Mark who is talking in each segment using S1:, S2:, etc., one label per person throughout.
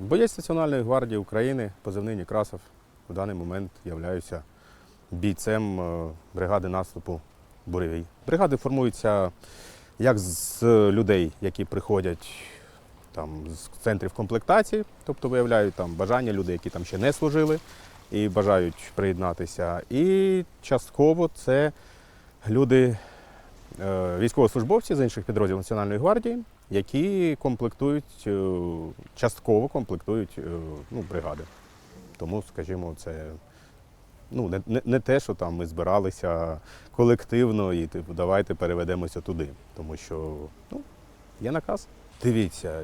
S1: Боєць Національної гвардії України, позивний Некрасов, в даний момент являюся бійцем е, бригади наступу Буревій. Бригади формуються як з людей, які приходять там, з центрів комплектації, тобто виявляють там бажання людей, які там ще не служили і бажають приєднатися. І частково це люди, е, військовослужбовці з інших підрозділів Національної гвардії, які комплектують, е, частково комплектують е, ну, бригади. Тому, скажімо, це ну, не, не, те, що там ми збиралися колективно і типу, давайте переведемося туди. Тому що ну, є наказ. Дивіться,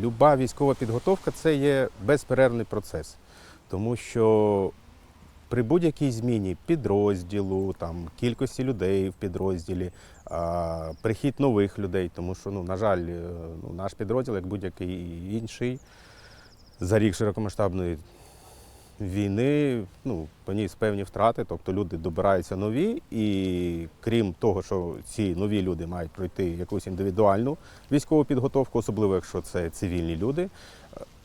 S1: люба військова підготовка це є безперервний процес. Тому що при будь-якій зміні підрозділу, там, кількості людей в підрозділі, прихід нових людей, тому що, ну, на жаль, е, ну, наш підрозділ, як будь-який інший, за рік широкомасштабної війни ну, поніс певні втрати, тобто люди добираються нові, і крім того, що ці нові люди мають пройти якусь індивідуальну військову підготовку, особливо якщо це цивільні люди,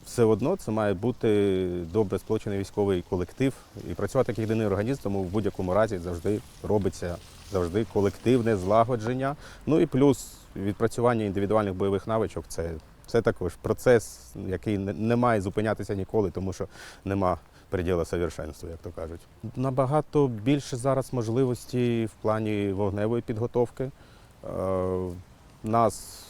S1: все одно це має бути добре сплочений військовий колектив і працювати як єдиний організм, тому в будь-якому разі завжди робиться завжди колективне злагодження. Ну і плюс відпрацювання індивідуальних бойових навичок це, це також процес, який не, має зупинятися ніколи, тому що нема приділа совершенства, як то кажуть. Набагато більше зараз можливостей в плані вогневої підготовки. Е, Нас,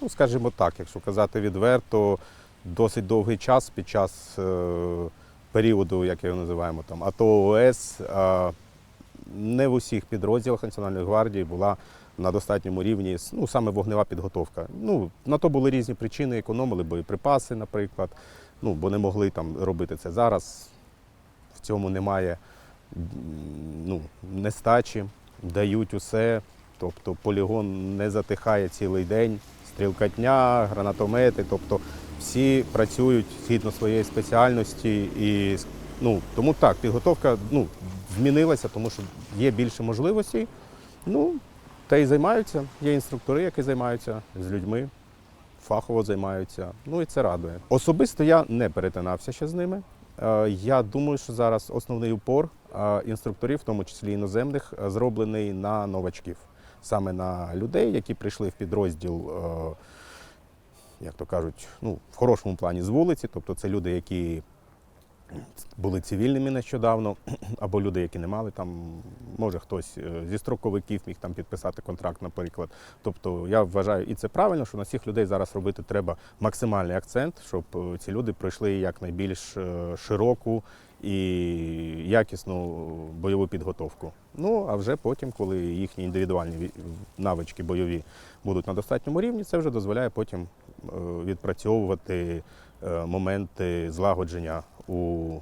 S1: ну скажімо так, якщо казати відверто, досить довгий час під час е, періоду, як його називаємо, там АТО ОС, не в усіх підрозділах Національної гвардії була на достатньому рівні ну, саме вогнева підготовка. Ну, на то були різні причини, економили боєприпаси, наприклад, ну, бо не могли там робити це зараз. В цьому немає ну, нестачі, дають усе. Тобто полігон не затихає цілий день, стрілкатня, гранатомети, тобто всі працюють згідно своєї спеціальності. І, ну, тому так, підготовка ну, змінилася, тому що є більше можливостей. Ну, та й займаються. Є інструктори, які займаються з людьми, фахово займаються. Ну і це радує. Особисто я не перетинався ще з ними. Е, Я думаю, що зараз основний упор е, інструкторів, в тому числі іноземних, е, зроблений на новачків, саме на людей, які прийшли в підрозділ, як то кажуть, ну, в хорошому плані з вулиці, тобто це люди, які були цивільними нещодавно, або люди, які не мали там, може хтось е, зі строковиків міг там підписати контракт, наприклад. Тобто я вважаю, і це правильно, що на цих людей зараз робити треба максимальний акцент, щоб е, ці люди пройшли якнайбільш е, широку і якісну бойову підготовку. Ну а вже потім, коли їхні індивідуальні навички бойові будуть на достатньому рівні, це вже дозволяє потім відпрацьовувати е, моменти злагодження у,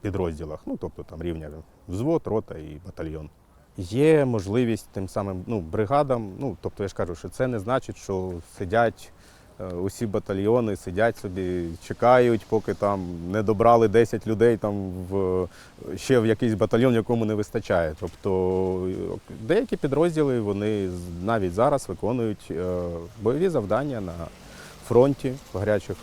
S1: підрозділах, ну тобто там рівня взвод, рота і батальйон. Є можливість тим самим ну, бригадам, ну тобто я ж кажу, що це не значить, що сидять е, усі батальйони, сидять собі, чекають, поки там не добрали 10 людей там в ще в якийсь батальйон, якому не вистачає. Тобто е, деякі підрозділи вони навіть зараз виконують е, бойові завдання на фронті в гарячих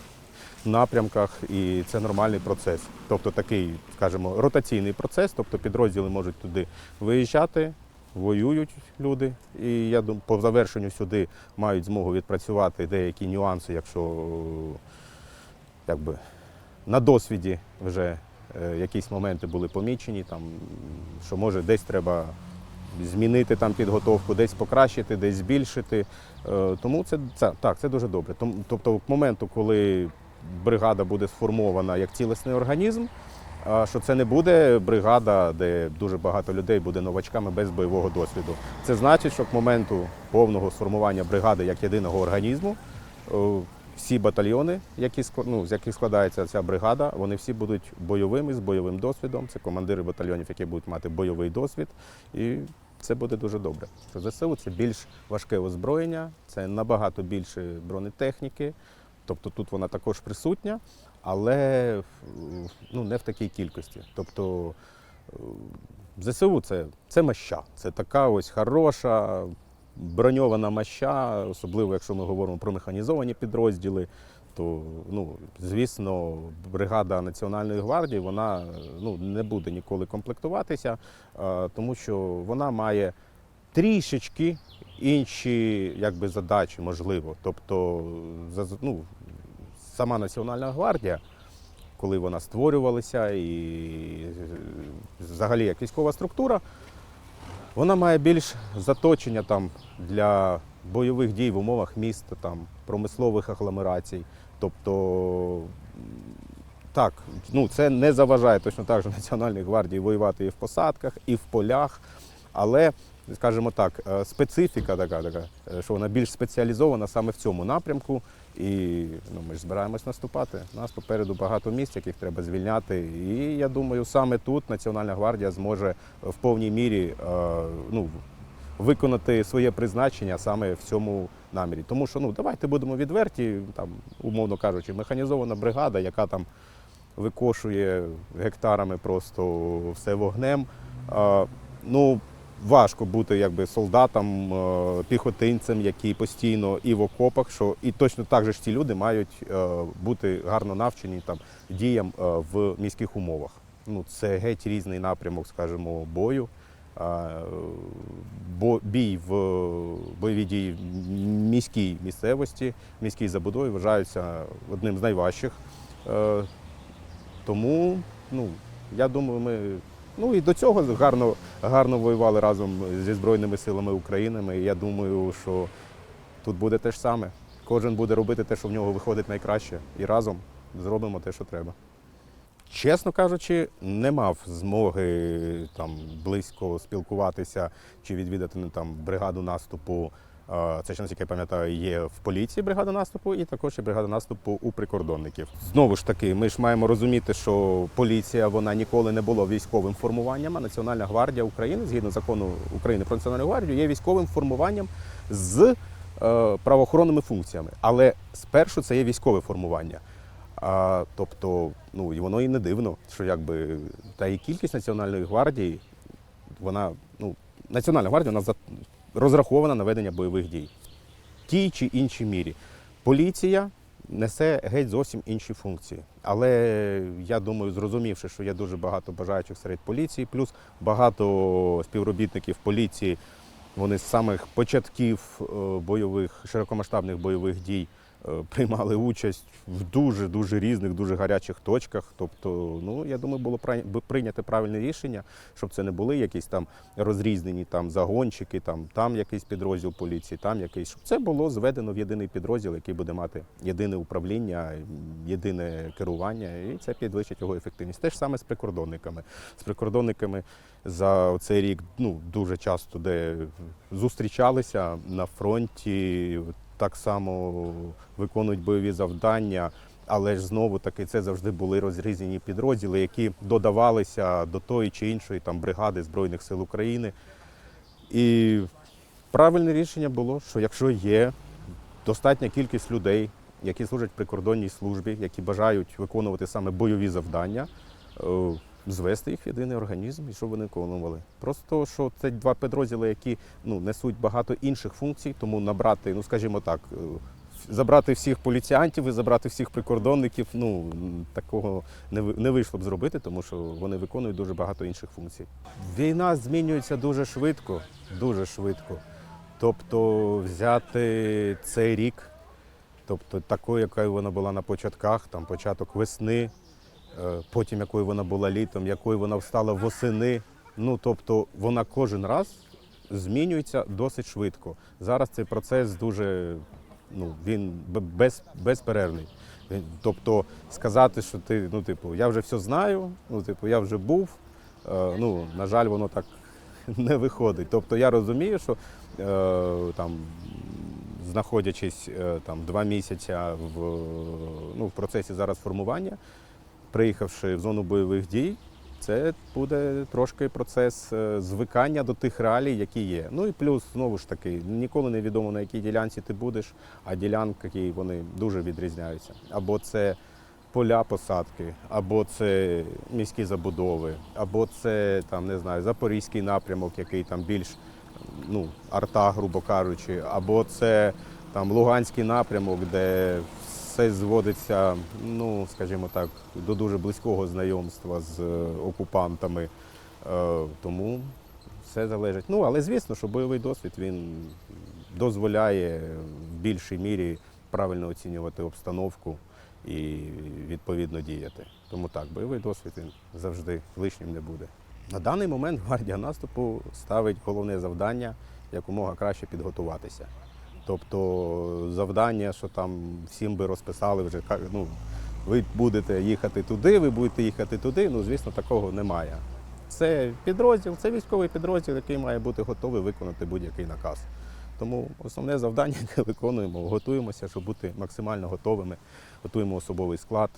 S1: напрямках, і це нормальний процес. Тобто такий, скажімо, ротаційний процес, тобто підрозділи можуть туди виїжджати, воюють люди. І я думаю, по завершенню сюди мають змогу відпрацювати деякі нюанси, якщо якби, на досвіді вже е, якісь моменти були помічені, там, що може десь треба змінити там підготовку, десь покращити, десь збільшити. Е, Тому це, це так, це дуже добре. Тобто, к моменту, коли бригада буде сформована як цілісний організм, що це не буде бригада, де дуже багато людей буде новачками без бойового досвіду. Це значить, що к моменту повного сформування бригади як єдиного організму. Всі батальйони, які ну, з яких складається ця бригада, вони всі будуть бойовими з бойовим досвідом. Це командири батальйонів, які будуть мати бойовий досвід, і це буде дуже добре. ЗСУ це більш важке озброєння, це набагато більше бронетехніки. Тобто тут вона також присутня, але ну, не в такій кількості. Тобто е, ЗСУ це, це маща, це така ось хороша броньована маща, особливо якщо ми говоримо про механізовані підрозділи. то ну, звісно, бригада Національної гвардії вона ну, не буде ніколи комплектуватися, е, тому що вона має трішечки інші якби, задачі, можливо. Тобто, ну, сама Національна гвардія, коли вона створювалася і е, взагалі як військова структура, вона має більш заточення там для бойових дій в умовах міста, там, промислових агломерацій. Тобто, так, ну, це не заважає точно так же Національній гвардії воювати і в посадках, і в полях. Але, скажімо так, е, специфіка така, така, е, що вона більш спеціалізована саме в цьому напрямку. І ну, ми ж збираємось наступати. У нас попереду багато місць, яких треба звільняти. І я думаю, саме тут Національна гвардія зможе в повній мірі е, ну, виконати своє призначення саме в цьому намірі. Тому що ну, давайте будемо відверті, там, умовно кажучи, механізована бригада, яка там викошує гектарами просто все вогнем. Ну, важко бути якби солдатом, е, піхотинцем, який постійно і в окопах, що і точно так же ж ці люди мають е, бути гарно навчені там діям е, в міських умовах. Ну, це геть різний напрямок, скажімо, бою. Бо бій в бойовій дії в міській місцевості, міській забудові вважаються одним з найважчих. Тому, ну, я думаю, ми ну і до цього гарно, гарно воювали разом зі Збройними силами України. І я думаю, що тут буде те ж саме. Кожен буде робити те, що в нього виходить найкраще, і разом зробимо те, що треба. Чесно кажучи, не мав змоги там близько спілкуватися чи відвідати ну, там бригаду наступу. Це ще наскільки я пам'ятаю, є в поліції бригада наступу, і також є бригада наступу у прикордонників. Знову ж таки, ми ж маємо розуміти, що поліція вона ніколи не була військовим формуванням. А Національна гвардія України, згідно закону України про національну гвардію, є військовим формуванням з е, правоохоронними функціями. Але спершу це є військове формування. А, тобто, ну і воно і не дивно, що якби та і кількість національної гвардії, вона ну національна гвардія вона за- розрахована на ведення бойових дій в тій чи іншій мірі. Поліція несе геть зовсім інші функції. Але я думаю, зрозумівши, що є дуже багато бажаючих серед поліції, плюс багато співробітників поліції, вони з самих початків е, бойових, широкомасштабних бойових дій приймали участь в дуже дуже різних, дуже гарячих точках. Тобто, ну я думаю, було прийняти правильне рішення, щоб це не були якісь там розрізнені там загончики, там там якийсь підрозділ поліції, там якийсь щоб це було зведено в єдиний підрозділ, який буде мати єдине управління, єдине керування, і це підвищить його ефективність. Те ж саме з прикордонниками. З прикордонниками за цей рік ну дуже часто де зустрічалися на фронті так само виконують бойові завдання, але ж знову таки це завжди були розрізнені підрозділи, які додавалися до тої чи іншої там бригади Збройних сил України. І правильне рішення було, що якщо є достатня кількість людей, які служать прикордонній службі, які бажають виконувати саме бойові завдання, е, звести їх в єдиний організм і щоб вони виконували. Просто що це два підрозділи, які ну, несуть багато інших функцій, тому набрати, ну скажімо так, е, забрати всіх поліціянтів і забрати всіх прикордонників, ну такого не вийшло б зробити, тому що вони виконують дуже багато інших функцій. Війна змінюється дуже швидко, дуже швидко. Тобто взяти цей рік, тобто такою, якою вона була на початках, там початок весни, потім якою вона була літом, якою вона стала восени. Ну тобто вона кожен раз змінюється досить швидко. Зараз цей процес дуже ну, він без, безперервний. Тобто сказати, що ти, ну, типу, я вже все знаю, ну, типу, я вже був. е, Ну, на жаль, воно так не виходить. Тобто я розумію, що е, там, знаходячись е, там, два місяці в, ну, в процесі зараз формування, приїхавши в зону бойових дій, це буде трошки процес е, звикання до тих реалій, які є. Ну і плюс, знову ж таки, ніколи не відомо, на якій ділянці ти будеш, а ділянки вони дуже відрізняються. Або це поля посадки, або це міські забудови, або це там не знаю, запорізький напрямок, який там більш ну, арта, грубо кажучи, або це там Луганський напрямок, де все зводиться, ну скажімо так, до дуже близького знайомства з е, окупантами. Е, Тому все залежить. Ну, але звісно, що бойовий досвід він дозволяє в більшій мірі правильно оцінювати обстановку і відповідно діяти. Тому так, бойовий досвід він завжди лишнім не буде. На даний момент гвардія наступу ставить головне завдання якомога краще підготуватися. Тобто завдання, що там всім би розписали вже ну, ви будете їхати туди, ви будете їхати туди. Ну, звісно, такого немає. Це підрозділ, це військовий підрозділ, який має бути готовий виконати будь-який наказ. Тому основне завдання, яке виконуємо, готуємося, щоб бути максимально готовими. Готуємо особовий склад,